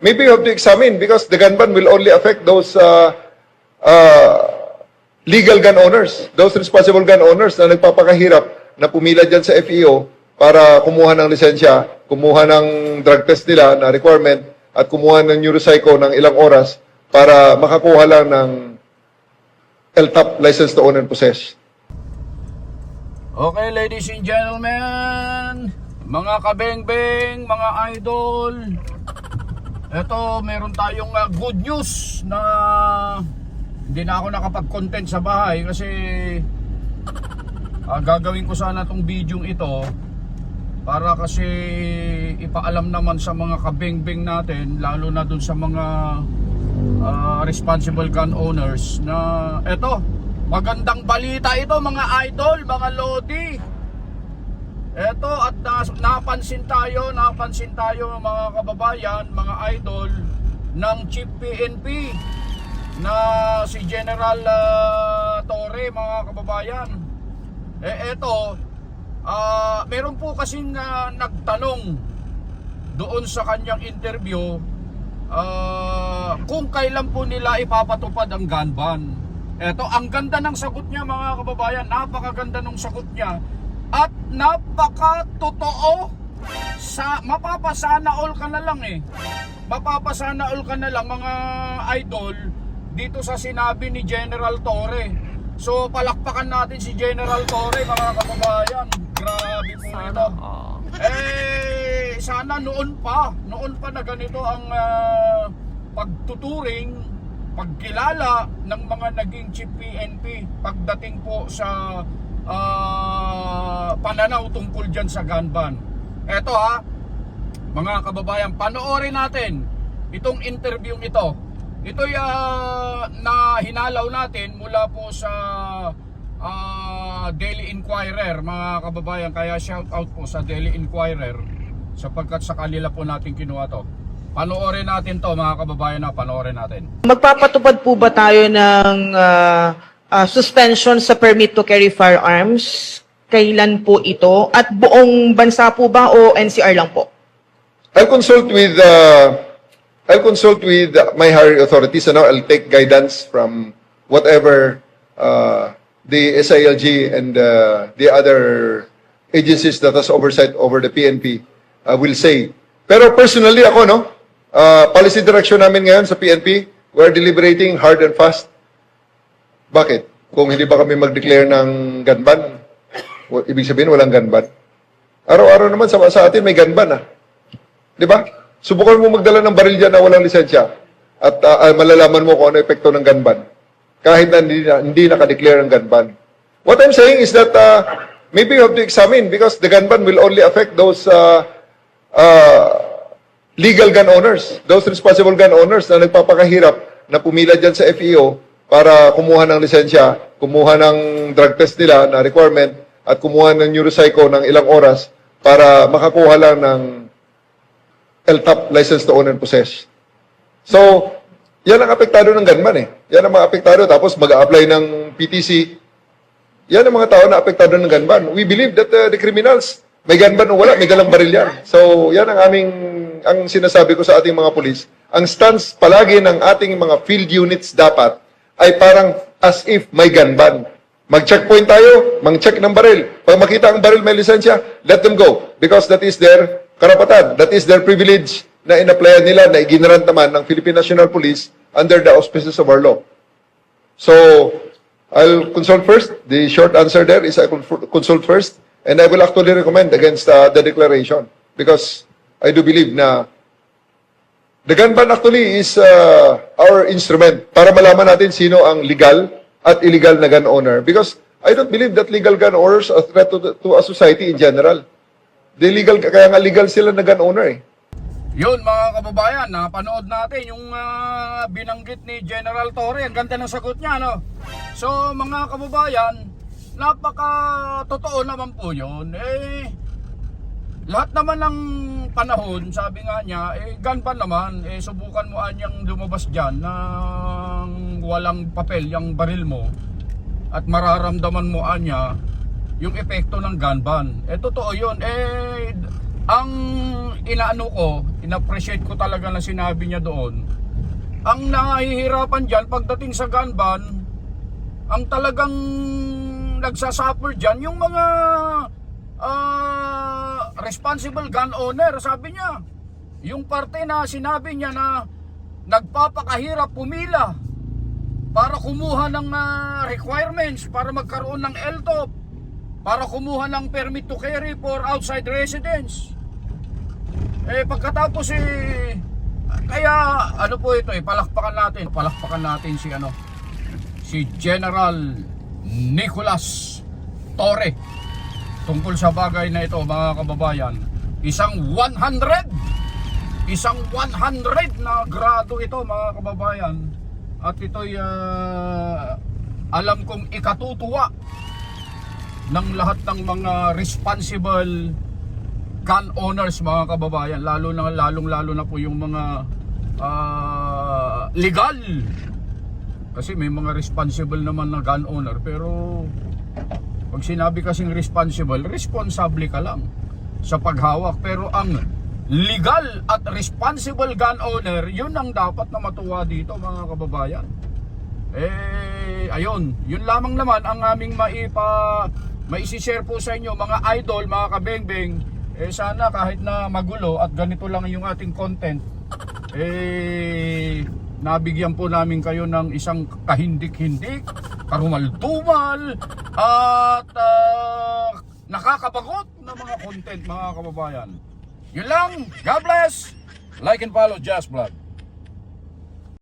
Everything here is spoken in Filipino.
maybe you have to examine because the gun ban will only affect those uh, uh, legal gun owners, those responsible gun owners na nagpapakahirap na pumila dyan sa FEO para kumuha ng lisensya, kumuha ng drug test nila na requirement, at kumuha ng neuropsycho ng ilang oras para makakuha lang ng LTAP, license to own and possess. Okay, ladies and gentlemen, mga kabeng-beng, mga idol, eto, meron tayong uh, good news na hindi na ako nakapag-content sa bahay kasi ah, gagawin ko sana tong video ito para kasi ipaalam naman sa mga kabeng-beng natin, lalo na dun sa mga ah, responsible gun owners na eto, magandang balita ito mga idol, mga lodi. Eto at nas- napansin tayo, napansin tayo mga kababayan, mga idol ng Chief PNP na si General ah, Torre mga kababayan. Eh eto, ah meron po kasing ah, nagtanong doon sa kanyang interview ah, kung kailan po nila ipapatupad ang gun ban. Eto, ang ganda ng sagot niya mga kababayan, napakaganda ng sagot niya at napaka totoo sa mapapasana all ka na lang eh. Mapapasana all ka na lang mga idol dito sa sinabi ni General Torre. So palakpakan natin si General Torre mga kababayan. Grabe po ito. Eh, sana noon pa, noon pa na ganito ang ah, pagtuturing, pagkilala ng mga naging chief PNP pagdating po sa ah, pananaw tungkol dyan sa gun ban. Eto ha, mga kababayan, panoorin natin itong interview ito. Ito'y ah, na hinalaw natin mula po sa ah, Daily Inquirer, mga kababayan. Kaya shout out po sa Daily Inquirer sapagkat sa kanila po natin kinuha to. Panoorin natin to mga kababayan na panoorin natin. Magpapatupad po ba tayo ng ah, ah, suspension sa permit to carry firearms? Kailan po ito? At buong bansa po ba o NCR lang po? I'll consult with uh, I'll consult with my higher authorities and I'll take guidance from whatever uh, the SILG and uh, the other agencies that has oversight over the PNP uh, will say. Pero personally ako no, uh, policy direction namin ngayon sa PNP, we're deliberating hard and fast. Bakit? Kung hindi ba kami mag-declare ng gun ban, ibig sabihin walang gun. Araw-araw naman sa, sa atin may gun ban ah. Di ba? Subukan mo magdala ng baril dyan na walang lisensya at ah, malalaman mo kung ano epekto ng gun ban. Kahit na hindi, na, hindi nakadeclare ng gun. What I'm saying is that uh, maybe you have to examine because the gun ban will only affect those uh, uh, legal gun owners, those responsible gun owners na nagpapakahirap na pumila dyan sa FEO para kumuha ng lisensya, kumuha ng drug test nila na requirement, at kumuha ng neuropsycho ng ilang oras para makakuha lang ng LTAP, license to own and possess. So, yan ang apektado ng gunman eh. Yan ang mga apektado. Tapos mag-a-apply ng PTC. Yan ang mga tao na apektado ng gunman. We believe that uh, the criminals, may gunman o wala, may galang baril yan. So, yan ang aming, ang sinasabi ko sa ating mga pulis. Ang stance palagi ng ating mga field units dapat ay parang as if may gunman. Mag-checkpoint tayo, mang-check ng baril. Pag makita ang baril may lisensya, let them go. Because that is their karapatan. That is their privilege na in-applyan nila, na iginarant naman ng Philippine National Police under the auspices of our law. So, I'll consult first. The short answer there is I consult first. And I will actually recommend against uh, the declaration. Because I do believe na the gun actually is uh, our instrument para malaman natin sino ang legal at illegal na gun owner. Because I don't believe that legal gun owners are a threat to, the- to a society in general. The legal, kaya nga legal sila na gun owner eh. Yun mga kababayan, napanood natin yung ah, binanggit ni General Torre. Ang ganda ng sagot niya, no? So mga kababayan, napaka totoo naman po yun. Eh, lahat naman ng panahon, sabi nga niya, eh, gun pa naman, eh, subukan mo anyang lumabas dyan ng walang papel, yung baril mo, at mararamdaman mo anya yung epekto ng gun ban. Eh, totoo yun. Eh, ang inaano ko, inappreciate ko talaga na sinabi niya doon, ang nahihirapan dyan pagdating sa gun ban, ang talagang nagsasuffer dyan, yung mga ah, responsible gun owner, sabi niya. Yung parte na sinabi niya na nagpapakahirap pumila para kumuha ng ah, requirements para magkaroon ng LTOP para kumuha ng permit to carry for outside residence. Eh pagkatapos eh kaya ano po ito eh palakpakan natin, palakpakan natin si ano si General Nicolas Torre tungkol sa bagay na ito mga kababayan. Isang 100 isang 100 na grado ito mga kababayan. At ito'y ah, alam kong ikatutuwa ng lahat ng mga responsible gun owners mga kababayan. Lalo na lalong lalo na po yung mga ah, legal. Kasi may mga responsible naman na gun owner. Pero pag sinabi kasing responsible responsable ka lang sa paghawak. Pero ang legal at responsible gun owner yun ang dapat na matuwa dito mga kababayan. Eh, ayun, yun lamang naman ang aming maipa maisi-share po sa inyo mga idol, mga kabengbeng. Eh sana kahit na magulo at ganito lang yung ating content, eh nabigyan po namin kayo ng isang kahindik-hindik, karumal-tumal at ah, nakakabagot na mga content mga kababayan. Yun lang, God bless. Like and follow Just Vlog.